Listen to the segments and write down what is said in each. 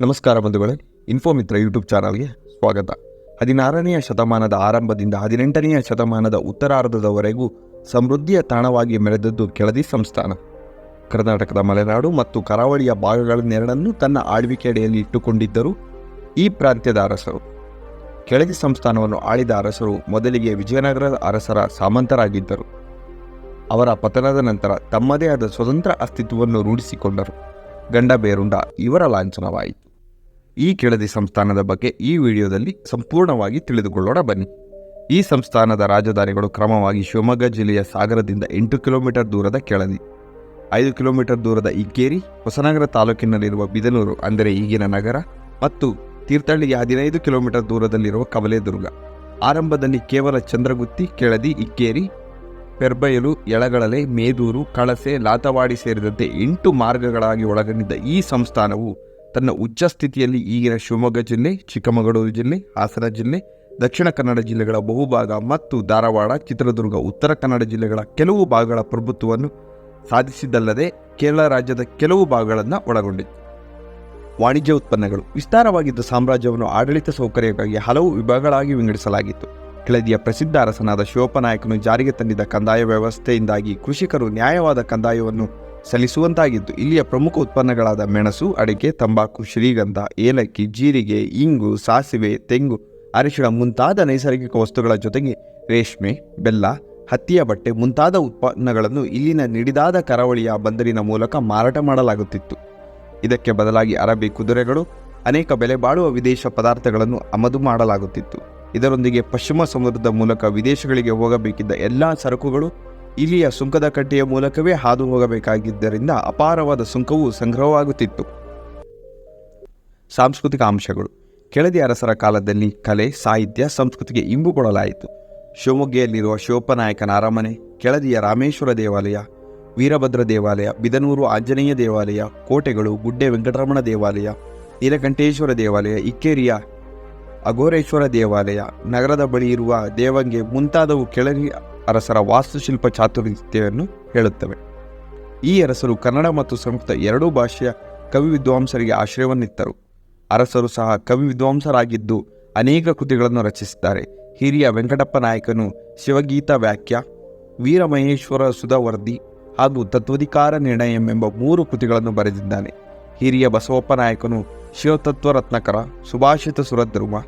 ನಮಸ್ಕಾರ ಬಂಧುಗಳೇ, ಇನ್ಫೋಮಿತ್ರ ಯೂಟ್ಯೂಬ್ ಚಾನಲ್ಗೆ ಸ್ವಾಗತ. ಹದಿನಾರನೆಯ ಶತಮಾನದ ಆರಂಭದಿಂದ ಹದಿನೆಂಟನೆಯ ಶತಮಾನದ ಉತ್ತರಾರ್ಧದವರೆಗೂ ಸಮೃದ್ಧಿಯ ತಾಣವಾಗಿ ಮೆರೆದದ್ದು ಕೆಳದಿ ಸಂಸ್ಥಾನ. ಕರ್ನಾಟಕದ ಮಲೆನಾಡು ಮತ್ತು ಕರಾವಳಿಯ ಭಾಗಗಳನ್ನೆರಡನ್ನೂ ತನ್ನ ಆಳ್ವಿಕೆಯಡಿಯಲ್ಲಿ ಇಟ್ಟುಕೊಂಡಿದ್ದರು ಈ ಪ್ರಾಂತ್ಯದ ಅರಸರು. ಕೆಳದಿ ಸಂಸ್ಥಾನವನ್ನು ಆಳಿದ ಅರಸರು ಮೊದಲಿಗೆ ವಿಜಯನಗರದ ಅರಸರ ಸಾಮಂತರಾಗಿದ್ದರು. ಅವರ ಪತನದ ನಂತರ ತಮ್ಮದೇ ಆದ ಸ್ವತಂತ್ರ ಅಸ್ತಿತ್ವವನ್ನು ರೂಢಿಸಿಕೊಂಡರು. ಗಂಡ ಬೇರುಂಡ ಇವರ ಲಾಂಛನವಾಯಿತು. ಈ ಕೆಳದಿ ಸಂಸ್ಥಾನದ ಬಗ್ಗೆ ಈ ವಿಡಿಯೋದಲ್ಲಿ ಸಂಪೂರ್ಣವಾಗಿ ತಿಳಿದುಕೊಳ್ಳೋಣ ಬನ್ನಿ. ಈ ಸಂಸ್ಥಾನದ ರಾಜಧಾನಿಗಳು ಕ್ರಮವಾಗಿ ಶಿವಮೊಗ್ಗ ಜಿಲ್ಲೆಯ ಸಾಗರದಿಂದ ಎಂಟು ಕಿಲೋಮೀಟರ್ ದೂರದ ಕೆಳದಿ. ಐದು ಕಿಲೋಮೀಟರ್ ದೂರದ ಇಕ್ಕೇರಿ ಹೊಸನಗರ ತಾಲೂಕಿನಲ್ಲಿರುವ ಬಿದನೂರು, ಅಂದರೆ ಈಗಿನ ನಗರ, ಮತ್ತು ತೀರ್ಥಹಳ್ಳಿಗೆ ಹದಿನೈದು ಕಿಲೋಮೀಟರ್ ದೂರದಲ್ಲಿರುವ ಕವಲೇದುರ್ಗ. ಆರಂಭದಲ್ಲಿ ಕೇವಲ ಚಂದ್ರಗುತ್ತಿ, ಕೆಳದಿ ಇಕ್ಕೇರಿ ಪೆರ್ಬಯಲು ಎಳಗಳಲೆ ಮೇದೂರು, ಕಳಸೆ, ಲಾತವಾಡಿ ಸೇರಿದಂತೆ ಎಂಟು ಮಾರ್ಗಗಳಾಗಿ ಒಳಗೊಂಡಿದ್ದ ಈ ಸಂಸ್ಥಾನವು ತನ್ನ ಉಚ್ಚ ಸ್ಥಿತಿಯಲ್ಲಿ ಈಗಿನ ಶಿವಮೊಗ್ಗ ಜಿಲ್ಲೆ, ಚಿಕ್ಕಮಗಳೂರು ಜಿಲ್ಲೆ, ಹಾಸನ ಜಿಲ್ಲೆ, ದಕ್ಷಿಣ ಕನ್ನಡ ಜಿಲ್ಲೆಗಳ ಬಹುಭಾಗ ಮತ್ತು ಧಾರವಾಡ, ಚಿತ್ರದುರ್ಗ, ಉತ್ತರ ಕನ್ನಡ ಜಿಲ್ಲೆಗಳ ಕೆಲವು ಭಾಗಗಳ ಪ್ರಭುತ್ವವನ್ನು ಸಾಧಿಸಿದ್ದಲ್ಲದೆ ಕೇರಳ ರಾಜ್ಯದ ಕೆಲವು ಭಾಗಗಳನ್ನು ಒಳಗೊಂಡಿತ್ತು ವಾಣಿಜ್ಯ ಉತ್ಪನ್ನಗಳು. ವಿಸ್ತಾರವಾಗಿದ್ದ ಸಾಮ್ರಾಜ್ಯವನ್ನು ಆಡಳಿತ ಸೌಕರ್ಯಕ್ಕಾಗಿ ಹಲವು ವಿಭಾಗಗಳಾಗಿ ವಿಂಗಡಿಸಲಾಗಿತ್ತು. ಕೆಳದಿಯ ಪ್ರಸಿದ್ಧ ಅರಸನಾದ ಶಿವಪ್ಪನಾಯಕನು ಜಾರಿಗೆ ತಂದಿದ್ದ ಕಂದಾಯ ವ್ಯವಸ್ಥೆಯಿಂದಾಗಿ ಕೃಷಿಕರು ನ್ಯಾಯವಾದ ಕಂದಾಯವನ್ನು ಸಲ್ಲಿಸುವಂತಾಗಿದ್ದು ಇಲ್ಲಿಯ ಪ್ರಮುಖ ಉತ್ಪನ್ನಗಳಾದ ಮೆಣಸು, ಅಡಿಕೆ, ತಂಬಾಕು, ಶ್ರೀಗಂಧ, ಏಲಕ್ಕಿ, ಜೀರಿಗೆ, ಇಂಗು, ಸಾಸಿವೆ, ತೆಂಗು, ಅರಿಶಿಣ ಮುಂತಾದ ನೈಸರ್ಗಿಕ ವಸ್ತುಗಳ ಜೊತೆಗೆ ರೇಷ್ಮೆ, ಬೆಲ್ಲ, ಹತ್ತಿಯ ಬಟ್ಟೆ ಮುಂತಾದ ಉತ್ಪನ್ನಗಳನ್ನು ಇಲ್ಲಿನ ನಿಡಿದಾದ ಕರಾವಳಿಯ ಬಂದರಿನ ಮೂಲಕ ಮಾರಾಟ ಮಾಡಲಾಗುತ್ತಿತ್ತು. ಇದಕ್ಕೆ ಬದಲಾಗಿ ಅರಬಿ ಕುದುರೆಗಳು, ಅನೇಕ ಬೆಲೆ ಬಾಳುವ ವಿದೇಶ ಪದಾರ್ಥಗಳನ್ನು ಆಮದು ಮಾಡಲಾಗುತ್ತಿತ್ತು. ಇದರೊಂದಿಗೆ ಪಶ್ಚಿಮ ಸಮುದ್ರದ ಮೂಲಕ ವಿದೇಶಗಳಿಗೆ ಹೋಗಬೇಕಿದ್ದ ಎಲ್ಲ ಸರಕುಗಳು ಇಲ್ಲಿಯ ಸುಂಕದ ಕಟ್ಟೆಯ ಮೂಲಕವೇ ಹಾದು ಹೋಗಬೇಕಾಗಿದ್ದರಿಂದ ಅಪಾರವಾದ ಸುಂಕವು ಸಂಗ್ರಹವಾಗುತ್ತಿತ್ತು. ಸಾಂಸ್ಕೃತಿಕ ಅಂಶಗಳು. ಕೆಳದಿ ಅರಸರ ಕಾಲದಲ್ಲಿ ಕಲೆ, ಸಾಹಿತ್ಯ, ಸಂಸ್ಕೃತಿಗೆ ಇಂಬು ಕೊಡಲಾಯಿತು. ಶಿವಮೊಗ್ಗೆಯಲ್ಲಿರುವ ಶಿವಪ್ಪನಾಯಕನ ಅರಮನೆ, ಕೆಳದಿಯ ರಾಮೇಶ್ವರ ದೇವಾಲಯ, ವೀರಭದ್ರ ದೇವಾಲಯ, ಬಿದನೂರು ಆಂಜನೇಯ ದೇವಾಲಯ, ಕೋಟೆಗಳು, ಗುಡ್ಡೆ ವೆಂಕಟರಮಣ ದೇವಾಲಯ, ನೀಲಕಂಠೇಶ್ವರ ದೇವಾಲಯ, ಇಕ್ಕೇರಿಯ ಅಘೋರೇಶ್ವರ ದೇವಾಲಯ, ನಗರದ ಬಳಿ ಇರುವ ದೇವಂಗೆ ಮುಂತಾದವು ಕೆಳದಿ ಅರಸರ ವಾಸ್ತುಶಿಲ್ಪ ಚಾತುರ್ಯತೆಯನ್ನು ಹೇಳುತ್ತವೆ. ಈ ಅರಸರು ಕನ್ನಡ ಮತ್ತು ಸಂಸ್ಕೃತ ಎರಡೂ ಭಾಷೆಯ ಕವಿ ವಿದ್ವಾಂಸರಿಗೆ ಆಶ್ರಯವನ್ನಿತ್ತರು. ಅರಸರು ಸಹ ಕವಿ ವಿದ್ವಾಂಸರಾಗಿದ್ದು ಅನೇಕ ಕೃತಿಗಳನ್ನು ರಚಿಸಿದ್ದಾರೆ. ಹಿರಿಯ ವೆಂಕಟಪ್ಪ ನಾಯಕನು ಶಿವಗೀತಾ ವ್ಯಾಖ್ಯ, ವೀರಮಹೇಶ್ವರ ಸುಧವರ್ದಿ ಹಾಗೂ ತತ್ವಧಿಕಾರ ನಿರ್ಣಯವೆಂಬ ಮೂರು ಕೃತಿಗಳನ್ನು ಬರೆದಿದ್ದಾನೆ. ಹಿರಿಯ ಬಸವಪ್ಪ ನಾಯಕನು ಶಿವತತ್ವ ರತ್ನಕರ, ಸುಭಾಷಿತ ಸುರಧ್ರುವ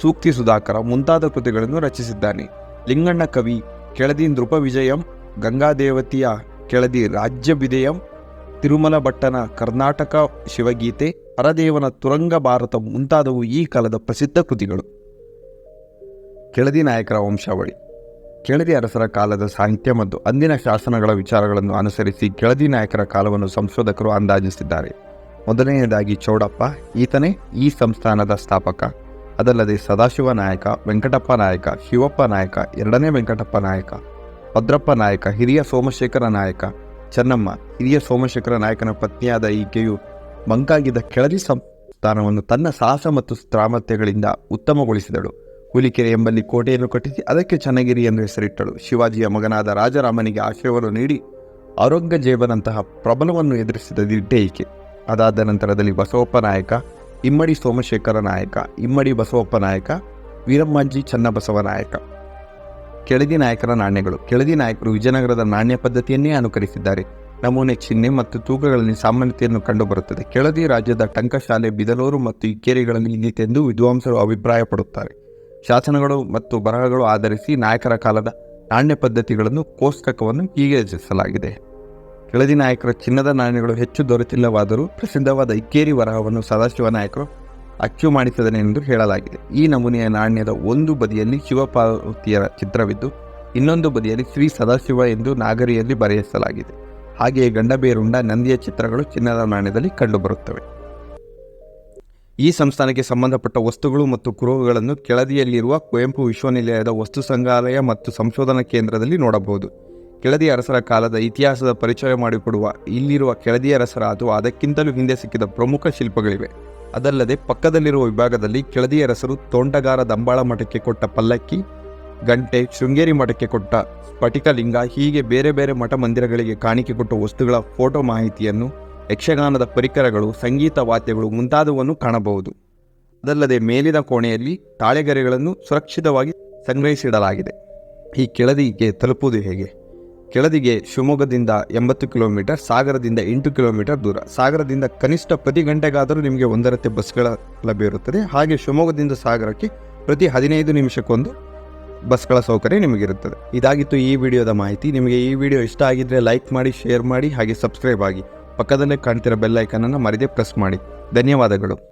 ಸೂಕ್ತಿ ಸುಧಾಕರ ಮುಂತಾದ ಕೃತಿಗಳನ್ನು ರಚಿಸಿದ್ದಾನೆ. ಲಿಂಗಣ್ಣ ಕವಿ ಕೆಳದಿ ನೃಪ ವಿಜಯಂ ಗಂಗಾದೇವತಿಯ ಕೆಳದಿ ರಾಜ್ಯ ವಿಜಯಂ ತಿರುಮಲ ಭಟ್ಟನ ಕರ್ನಾಟಕ ಶಿವಗೀತೆ ಅರದೇವನ ತುರಂಗ ಭಾರತ ಮುಂತಾದವು ಈ ಕಾಲದ ಪ್ರಸಿದ್ಧ ಕೃತಿಗಳು. ಕೆಳದಿ ನಾಯಕರ ವಂಶಾವಳಿ. ಕೆಳದಿ ಅರಸರ ಕಾಲದ ಸಾಹಿತ್ಯ ಮತ್ತು ಅಂದಿನ ಶಾಸನಗಳ ವಿಚಾರಗಳನ್ನು ಅನುಸರಿಸಿ ಕೆಳದಿ ನಾಯಕರ ಕಾಲವನ್ನು ಸಂಶೋಧಕರು ಅಂದಾಜಿಸಿದ್ದಾರೆ. ಮೊದಲನೆಯದಾಗಿ ಚೌಡಪ್ಪ, ಈತನೇ ಈ ಸಂಸ್ಥಾನದ ಸ್ಥಾಪಕ. ಅದಲ್ಲದೆ ಸದಾಶಿವ ನಾಯಕ, ವೆಂಕಟಪ್ಪ ನಾಯಕ, ಶಿವಪ್ಪ ನಾಯಕ, ಎರಡನೇ ವೆಂಕಟಪ್ಪ ನಾಯಕ, ಭದ್ರಪ್ಪ ನಾಯಕ, ಹಿರಿಯ ಸೋಮಶೇಖರ ನಾಯಕ, ಚೆನ್ನಮ್ಮ, ಹಿರಿಯ ಸೋಮಶೇಖರ ನಾಯಕನ ಪತ್ನಿಯಾದ ಈಕೆಯು ಮಂಕಾಗಿದ್ದ ಕೆಳದಿ ಸಂಸ್ಥಾನವನ್ನು ತನ್ನ ಸಾಹಸ ಮತ್ತು ಸಾಮರ್ಥ್ಯಗಳಿಂದ ಉತ್ತಮಗೊಳಿಸಿದಳು. ಹುಲಿಕೆರೆ ಎಂಬಲ್ಲಿ ಕೋಟೆಯನ್ನು ಕಟ್ಟಿಸಿ ಅದಕ್ಕೆ ಚನ್ನಗಿರಿ ಎಂದು ಹೆಸರಿಟ್ಟಳು. ಶಿವಾಜಿಯ ಮಗನಾದ ರಾಜರಾಮನಿಗೆ ಆಶ್ರಯವನ್ನು ನೀಡಿ ಔರಂಗಜೇಬನಂತಹ ಪ್ರಬಲವನ್ನು ಎದುರಿಸಿದ ದಿಟ್ಟೆ ಈಕೆ. ಅದಾದ ನಂತರದಲ್ಲಿ ಬಸವಪ್ಪ ನಾಯಕ ಇಮ್ಮಡಿ ಸೋಮಶೇಖರ ನಾಯಕ, ಇಮ್ಮಡಿ ಬಸವಪ್ಪ ನಾಯಕ ವೀರಮ್ಮಾಜಿ ಚನ್ನಬಸವ ನಾಯಕ. ಕೆಳದಿ ನಾಯಕರ ನಾಣ್ಯಗಳು. ಕೆಳದಿ ನಾಯಕರು ವಿಜಯನಗರದ ನಾಣ್ಯ ಪದ್ಧತಿಯನ್ನೇ ಅನುಕರಿಸಿದ್ದಾರೆ. ನಮೂನೆ ಚಿಹ್ನೆ ಮತ್ತು ತೂಕಗಳಲ್ಲಿ ಸಾಮಾನ್ಯತೆಯನ್ನು ಕಂಡುಬರುತ್ತದೆ. ಕೆಳದಿ ರಾಜ್ಯದ ಟಂಕಶಾಲೆ ಬಿದಲೂರು ಮತ್ತು ಇಕ್ಕೇರಿಗಳಲ್ಲಿ ಇಲ್ಲಿತೆಂದು ವಿದ್ವಾಂಸರು ಅಭಿಪ್ರಾಯಪಡುತ್ತಾರೆ. ಶಾಸನಗಳು ಮತ್ತು ಬರಹಗಳು ಆಧರಿಸಿ ನಾಯಕರ ಕಾಲದ ನಾಣ್ಯ ಪದ್ಧತಿಗಳನ್ನು ಕೋಷ್ಟಕವನ್ನು ಹೀಗೆ ರಚಿಸಲಾಗಿದೆ. ಕೆಳದಿ ನಾಯಕರ ಚಿನ್ನದ ನಾಣ್ಯಗಳು ಹೆಚ್ಚು ದೊರೆತಿಲ್ಲವಾದರೂ ಪ್ರಸಿದ್ಧವಾದ ಇಕ್ಕೇರಿ ವರಹವನ್ನು ಸದಾಶಿವ ನಾಯಕರು ಅಚ್ಚು ಮಾಡಿಸಿದನೆಂದು ಹೇಳಲಾಗಿದೆ. ಈ ನಮೂನೆಯ ನಾಣ್ಯದ ಒಂದು ಬದಿಯಲ್ಲಿ ಶಿವಪಾರ್ವತಿಯರ ಚಿತ್ರವಿದ್ದು, ಇನ್ನೊಂದು ಬದಿಯಲ್ಲಿ ಶ್ರೀ ಸದಾಶಿವ ಎಂದು ನಾಗರಿಯಲ್ಲಿ ಬರೆಯಿಸಲಾಗಿದೆ ಹಾಗೆಯೇ ಗಂಡಬೇರುಂಡ ನಂದಿಯ ಚಿತ್ರಗಳು ಚಿನ್ನದ ನಾಣ್ಯದಲ್ಲಿ ಕಂಡುಬರುತ್ತವೆ. ಈ ಸಂಸ್ಥಾನಕ್ಕೆ ಸಂಬಂಧಪಟ್ಟ ವಸ್ತುಗಳು ಮತ್ತು ಕುರುಹುಗಳನ್ನು ಕೆಳದಿಯಲ್ಲಿರುವ ಕುವೆಂಪು ವಿಶ್ವನಿಲಯದ ವಸ್ತು ಸಂಗ್ರಹಾಲಯ ಮತ್ತು ಸಂಶೋಧನಾ ಕೇಂದ್ರದಲ್ಲಿ ನೋಡಬಹುದು. ಕೆಳದಿ ಅರಸರ ಕಾಲದ ಇತಿಹಾಸದ ಪರಿಚಯ ಮಾಡಿಕೊಡುವ ಇಲ್ಲಿರುವ ಕೆಳದಿ ಅರಸರ ಅಥವಾ ಅದಕ್ಕಿಂತಲೂ ಹಿಂದೆ ಸಿಕ್ಕಿದ ಪ್ರಮುಖ ಶಿಲ್ಪಗಳಿವೆ. ಅದಲ್ಲದೆ ಪಕ್ಕದಲ್ಲಿರುವ ವಿಭಾಗದಲ್ಲಿ ಕೆಳದಿ ಅರಸರು ತೋಂಟಗಾರ ದಂಬಾಳ ಮಠಕ್ಕೆ ಕೊಟ್ಟ ಪಲ್ಲಕ್ಕಿ, ಗಂಟೆ, ಶೃಂಗೇರಿ ಮಠಕ್ಕೆ ಕೊಟ್ಟ ಸ್ಫಟಿಕಲಿಂಗ, ಹೀಗೆ ಬೇರೆ ಬೇರೆ ಮಠ ಮಂದಿರಗಳಿಗೆ ಕಾಣಿಕೆ ಕೊಟ್ಟ ವಸ್ತುಗಳ ಫೋಟೋ ಮಾಹಿತಿಯನ್ನು, ಯಕ್ಷಗಾನದ ಪರಿಕರಗಳು, ಸಂಗೀತ ವಾದ್ಯಗಳು ಮುಂತಾದವನ್ನು ಕಾಣಬಹುದು. ಅದಲ್ಲದೆ ಮೇಲಿನ ಕೋಣೆಯಲ್ಲಿ ತಾಳೆಗರೆಗಳನ್ನು ಸುರಕ್ಷಿತವಾಗಿ ಸಂಗ್ರಹಿಸಿಡಲಾಗಿದೆ. ಈ ಕೆಳದಿಗೆ ತಲುಪುವುದು ಹೇಗೆ? ಕೆಳದಿಗೆ ಶಿವಮೊಗ್ಗದಿಂದ ಎಂಬತ್ತು ಕಿಲೋಮೀಟರ್, ಸಾಗರದಿಂದ ಎಂಟು ಕಿಲೋಮೀಟರ್ ದೂರ. ಸಾಗರದಿಂದ ಕನಿಷ್ಠ ಪ್ರತಿ ಗಂಟೆಗಾದರೂ ನಿಮಗೆ ಒಂದರತ್ತೆ ಬಸ್ಗಳ ಲಭ್ಯ ಇರುತ್ತದೆ. ಹಾಗೆ ಶಿವಮೊಗ್ಗದಿಂದ ಸಾಗರಕ್ಕೆ ಪ್ರತಿ ಹದಿನೈದು ನಿಮಿಷಕ್ಕೊಂದು ಬಸ್ಗಳ ಸೌಕರ್ಯ ನಿಮಗಿರುತ್ತದೆ. ಇದಾಗಿತ್ತು ಈ ವಿಡಿಯೋದ ಮಾಹಿತಿ. ನಿಮಗೆ ಈ ವಿಡಿಯೋ ಇಷ್ಟ ಆಗಿದ್ದರೆ ಲೈಕ್ ಮಾಡಿ, ಶೇರ್ ಮಾಡಿ, ಹಾಗೆ ಸಬ್ಸ್ಕ್ರೈಬ್ ಆಗಿ. ಪಕ್ಕದಲ್ಲೇ ಕಾಣ್ತಿರೋ ಬೆಲ್ ಐಕನನ್ನು ಮರದೇ ಪ್ರೆಸ್ ಮಾಡಿ. ಧನ್ಯವಾದಗಳು.